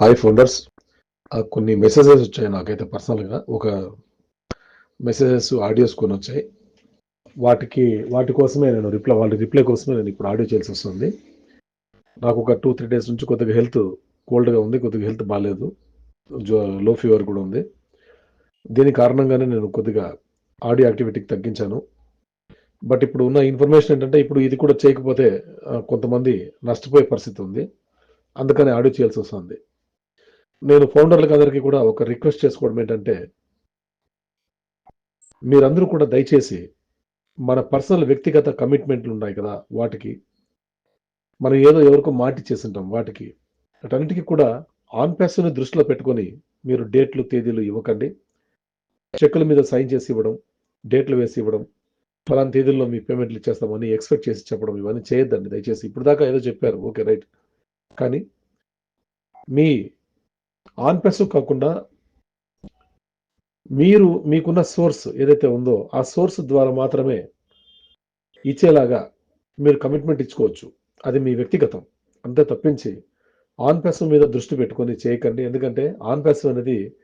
Hi founders కొన్ని messages వచ్చాయి నాకైతే పర్సనల్గా ఒక మెసేజెస్ ఆడియోస్ కొన్ని వచ్చాయి. వాటికి వాటి కోసమే నేను రిప్లై వాళ్ళ రిప్లై కోసమే నేను ఇప్పుడు ఆడియో చేయాల్సి వస్తుంది. నాకు ఒక టూ త్రీ డేస్ నుంచి కొద్దిగా హెల్త్ కోల్డ్గా ఉంది కొద్దిగా హెల్త్ బాగాలేదు లో ఫీవర్ కూడా ఉంది. దీని కారణంగానే నేను కొద్దిగా ఆడియో యాక్టివిటీకి తగ్గించాను. బట్ ఇప్పుడు ఉన్న ఇన్ఫర్మేషన్ ఏంటంటే ఇప్పుడు ఇది కూడా చేయకపోతే కొంతమంది నష్టపోయే పరిస్థితి ఉంది. అందుకని ఆడియో చేయాల్సి వస్తుంది. నేను ఫౌండర్లకు అందరికీ కూడా ఒక రిక్వెస్ట్ చేసుకోవడం ఏంటంటే మీరందరూ కూడా దయచేసి మన పర్సనల్ వ్యక్తిగత కమిట్మెంట్లు ఉన్నాయి కదా వాటికి మనం ఏదో ఎవరికో మాటి చేసింటాం వాటికి. అటన్నిటికీ కూడా ఆన్ ప్యాస్ని దృష్టిలో పెట్టుకొని మీరు డేట్లు తేదీలు ఇవ్వకండి. చెక్కుల మీద సైన్ చేసి ఇవ్వడం డేట్లు వేసి ఇవ్వడం ఫలానా తేదీల్లో మీ పేమెంట్లు ఇచ్చేస్తామని ఎక్స్పెక్ట్ చేసి చెప్పడం ఇవన్నీ చేయొద్దండి. దయచేసి ఇప్పుడు దాకా ఏదో చెప్పారు. Okay right. కానీ మీ ఆన్ ప్యాస్ కాకుండా మీరు మీకున్న సోర్స్ ఏదైతే ఉందో ఆ సోర్స్ ద్వారా మాత్రమే ఇచ్చేలాగా మీరు కమిట్మెంట్ ఇచ్చుకోవచ్చు. అది మీ వ్యక్తిగతం. అంతే తప్పించి ఆన్ ప్యాస్ మీద దృష్టి పెట్టుకొని చేయకండి. ఎందుకంటే ఆన్ ప్యాస్ అనేది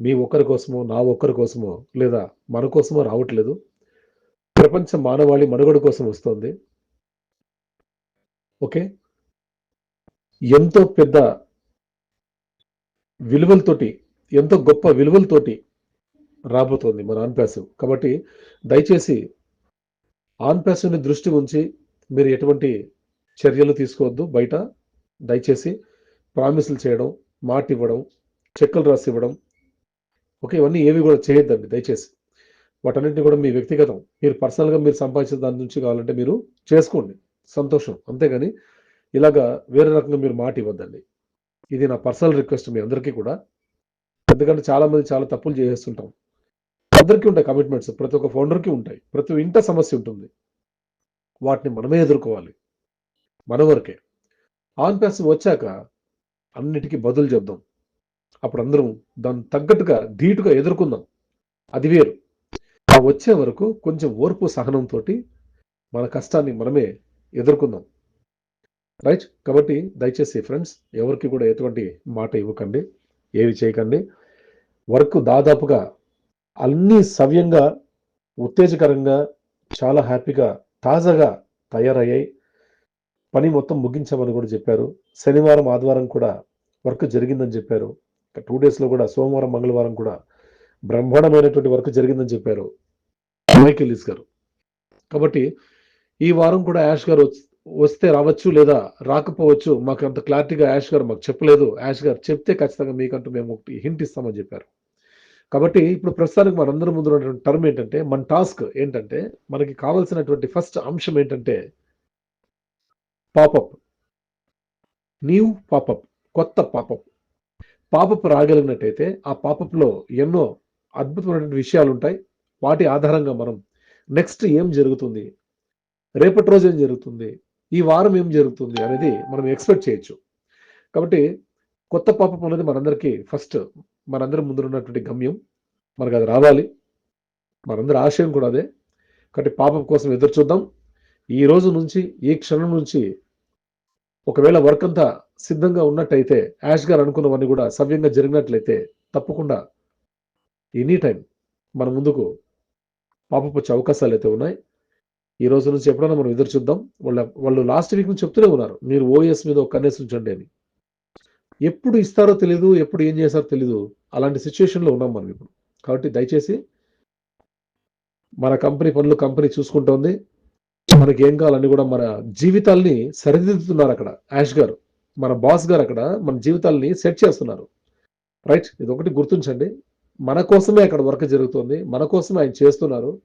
మీ ఒక్కరి కోసమో నా ఒక్కరి కోసమో లేదా మన కోసమో రావట్లేదు. ప్రపంచ మానవాళి మనుగడ కోసం వస్తుంది. ఓకే? ఎంతో పెద్ద విలువలతోటి ఎంతో గొప్ప విలువలతోటి రాబోతోంది మన ఆన్ ప్యాసివ్ కాబట్టి దయచేసి ఆన్ ప్యాసివ్ని దృష్టి ఉంచి మీరు ఎటువంటి చర్యలు తీసుకోవద్దు బయట. దయచేసి ప్రామిసులు చేయడం మాట ఇవ్వడం చెక్కులు రాసి ఇవ్వడం. ఓకే ఇవన్నీ ఏవి కూడా చేయొద్దండి దయచేసి. వాటన్నింటినీ కూడా మీ వ్యక్తిగతం మీరు పర్సనల్గా మీరు సంపాదించిన దాని నుంచి కావాలంటే మీరు చేసుకోండి. సంతోషం అంతేగాని ఇలాగా వేరే రకంగా మీరు మాట ఇవ్వద్దండి. ఇది నా పర్సనల్ రిక్వెస్ట్ మీ అందరికీ కూడా. ఎందుకంటే చాలామంది చాలా తప్పులు చేసేస్తుంటాం. అందరికీ ఉంటాయి కమిట్మెంట్స్ ప్రతి ఒక్క ఫౌండర్కి ఉంటాయి. ప్రతి ఇంట సమస్య ఉంటుంది. వాటిని మనమే ఎదుర్కోవాలి. మన వరకే. ఆన్ ప్యాస్ వచ్చాక అన్నిటికీ బదులు చెప్దాం. అప్పుడు అందరం దాన్ని తగ్గట్టుగా ధీటుగా ఎదుర్కొందాం. అది వేరు. ఆ వచ్చే వరకు కొంచెం ఓర్పు సహనంతో మన కష్టాన్ని మనమే ఎదుర్కొందాం. రైట్ కాబట్టి దయచేసి ఫ్రెండ్స్ ఎవరికి కూడా ఎటువంటి మాట ఇవ్వకండి ఏవి చేయకండి. వర్క్ దాదాపుగా అన్నీ సవ్యంగా ఉత్తేజకరంగా చాలా హ్యాపీగా తాజాగా తయారయ్యాయి. పని మొత్తం ముగించామని కూడా చెప్పారు. శనివారం ఆదివారం కూడా వర్క్ జరిగిందని చెప్పారు. టూ డేస్లో కూడా సోమవారం మంగళవారం కూడా బ్రహ్మాండమైనటువంటి వర్క్ జరిగిందని చెప్పారు. మైకేల్ గారు. కాబట్టి ఈ వారం కూడా యాష్ గారు వస్తే రావచ్చు లేదా రాకపోవచ్చు మాకు అంత క్లారిటీగా యాష్ గారు మాకు చెప్పలేదు. యాష్ గారు చెప్తే ఖచ్చితంగా మీకంటూ మేము ఒకటి హింట్ ఇస్తామని చెప్పారు. కాబట్టి ఇప్పుడు ప్రస్తుతానికి మనందరం ముందు ఉన్నటువంటి టర్మ్ ఏంటంటే మన టాస్క్ ఏంటంటే మనకి కావాల్సినటువంటి ఫస్ట్ అంశం ఏంటంటే పాపప్ న్యూ పాపప్ కొత్త పాపప్ పాపప్ రాగలిగినట్టయితే ఆ పాపప్లో ఎన్నో అద్భుతమైనటువంటి విషయాలు ఉంటాయి. వాటి ఆధారంగా మనం నెక్స్ట్ ఏం జరుగుతుంది? రేపటి రోజు ఏం జరుగుతుంది? ఈ వారం ఏం జరుగుతుంది అనేది మనం ఎక్స్పెక్ట్ చేయొచ్చు. కాబట్టి కొత్త పాపం అనేది మనందరికీ ఫస్ట్ మనందరి ముందు ఉన్నటువంటి గమ్యం. మనకు అది రావాలి. మనందరి ఆశయం కూడా అదే. కాబట్టి పాపం కోసం ఎదురు చూద్దాం. ఈ రోజు నుంచి ఈ క్షణం నుంచి ఒకవేళ వర్క్ అంతా సిద్ధంగా ఉన్నట్టయితే యాష్ గారు అనుకున్నవన్నీ కూడా సవ్యంగా జరిగినట్లయితే తప్పకుండా ఎనీ టైం మన ముందుకు పాపపు వచ్చే అవకాశాలు అయితే ఉన్నాయి. ఈ రోజు నుంచి ఎప్పుడైనా మనం ఎదురు చూద్దాం. వాళ్ళ వాళ్ళు లాస్ట్ వీక్ నుంచి చెప్తూనే ఉన్నారు. మీరు ఓఎస్ మీద ఒక కన్నేసి ఉంచండి అని. ఎప్పుడు ఇస్తారో తెలీదు ఎప్పుడు ఏం చేస్తారో తెలీదు. అలాంటి సిచ్యువేషన్లో ఉన్నాం మనం ఇప్పుడు. కాబట్టి దయచేసి మన కంపెనీ పనులు కంపెనీ చూసుకుంటోంది. మనకి ఏం కావాలని కూడా మన జీవితాల్ని సరిదిద్దుతున్నారు అక్కడ. యాష్ గారు మన బాస్ గారు అక్కడ మన జీవితాల్ని సెట్ చేస్తున్నారు. రైట్ ఇది ఒకటి గుర్తుంచండి. మన కోసమే అక్కడ వర్క్ జరుగుతుంది. మన కోసమే ఆయన చేస్తున్నారు.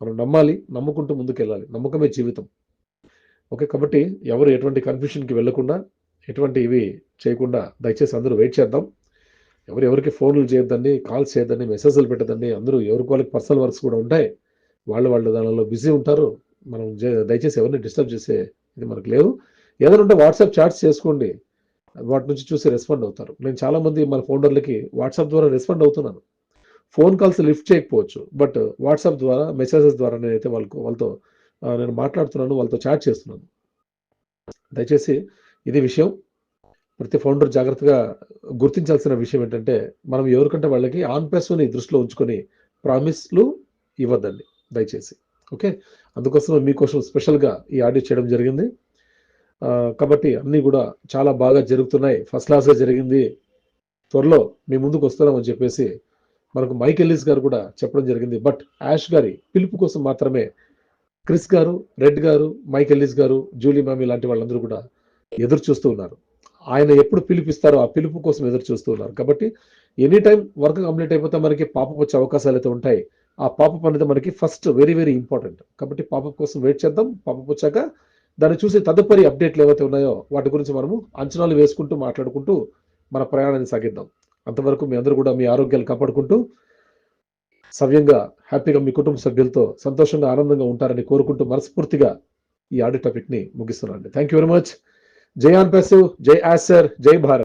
మనం నమ్మాలి నమ్ముకుంటూ ముందుకెళ్ళాలి. నమ్మకమే జీవితం. ఓకే కాబట్టి ఎవరు ఎటువంటి కన్ఫ్యూషన్కి వెళ్ళకుండా ఎటువంటి ఇవి చేయకుండా దయచేసి అందరూ వెయిట్ చేద్దాం. ఎవరు ఎవరికి ఫోన్లు చేయొద్దండి కాల్స్ చేయొద్దండి మెసేజ్లు పెట్టదండి అందరూ ఎవరికి వాళ్ళకి పర్సనల్ వర్క్స్ కూడా ఉంటాయి. వాళ్ళు వాళ్ళు దానిలో బిజీ ఉంటారు. మనం దయచేసి ఎవరిని డిస్టర్బ్ చేసే ఇది మనకు లేదు. ఏదైనా ఉంటే వాట్సాప్ చాట్స్ చేసుకోండి. వాటి నుంచి చూసి రెస్పాండ్ అవుతారు. నేను చాలామంది మన ఫౌండర్లకి వాట్సాప్ ద్వారా రెస్పాండ్ అవుతున్నాను. ఫోన్ కాల్స్ లిఫ్ట్ చేయకపోవచ్చు బట్ వాట్సాప్ ద్వారా మెసేజెస్ ద్వారా నేనైతే వాళ్ళకు వాళ్ళతో నేను మాట్లాడుతున్నాను వాళ్ళతో చాట్ చేస్తున్నాను. దయచేసి ఇది విషయం. ప్రతి ఫౌండర్ జాగ్రత్తగా గుర్తించాల్సిన విషయం ఏంటంటే మనం ఎవరికంటే వాళ్ళకి ఆన్ పర్సన్ దృష్టిలో ఉంచుకొని ప్రామిస్లు ఇవ్వద్దండి దయచేసి. ఓకే? అందుకోసం మీకోసం స్పెషల్గా ఈ ఆడియో చేయడం జరిగింది. కాబట్టి అన్నీ కూడా చాలా బాగా జరుగుతున్నాయి. ఫస్ట్ క్లాస్గా జరిగింది. త్వరలో మీ ముందుకు వస్తున్నామని చెప్పేసి మనకు మైకెల్లిస్ గారు కూడా చెప్పడం జరిగింది. బట్ యాష్ గారి పిలుపు కోసం మాత్రమే క్రిస్ గారు రెడ్ గారు మైకెల్లిస్ గారు జూలీ మామి లాంటి వాళ్ళందరూ కూడా ఎదురు చూస్తూ ఉన్నారు. ఆయన ఎప్పుడు పిలిపిస్తారో ఆ పిలుపు కోసం ఎదురు చూస్తూ ఉన్నారు. కాబట్టి ఎనీ టైం వర్క్ కంప్లీట్ అయిపోతే మనకి పాపప్ వచ్చే అవకాశాలు అయితే ఉంటాయి. ఆ పాపప్ అనేది మనకి ఫస్ట్ వెరీ వెరీ ఇంపార్టెంట్. కాబట్టి పాపప్ కోసం వెయిట్ చేద్దాం. పాపప్ వచ్చాక దాన్ని చూసి తదుపరి అప్డేట్లు ఏవైతే ఉన్నాయో వాటి గురించి మనము అంచనాలు వేసుకుంటూ మాట్లాడుకుంటూ మన ప్రయాణాన్ని సాగిద్దాం. అంతవరకు మీ అందరూ కూడా మీ ఆరోగ్యాలు కాపాడుకుంటూ సవ్యంగా హ్యాపీగా మీ కుటుంబ సభ్యులతో సంతోషంగా ఆనందంగా ఉంటారని కోరుకుంటూ మనస్ఫూర్తిగా ఈ ఆడియో టాపిక్ని ముగిస్తున్నాను థ్యాంక్ యూ వెరీ మచ్ జై ఆన్ పెసు జై ఆసర్ జై భారత్.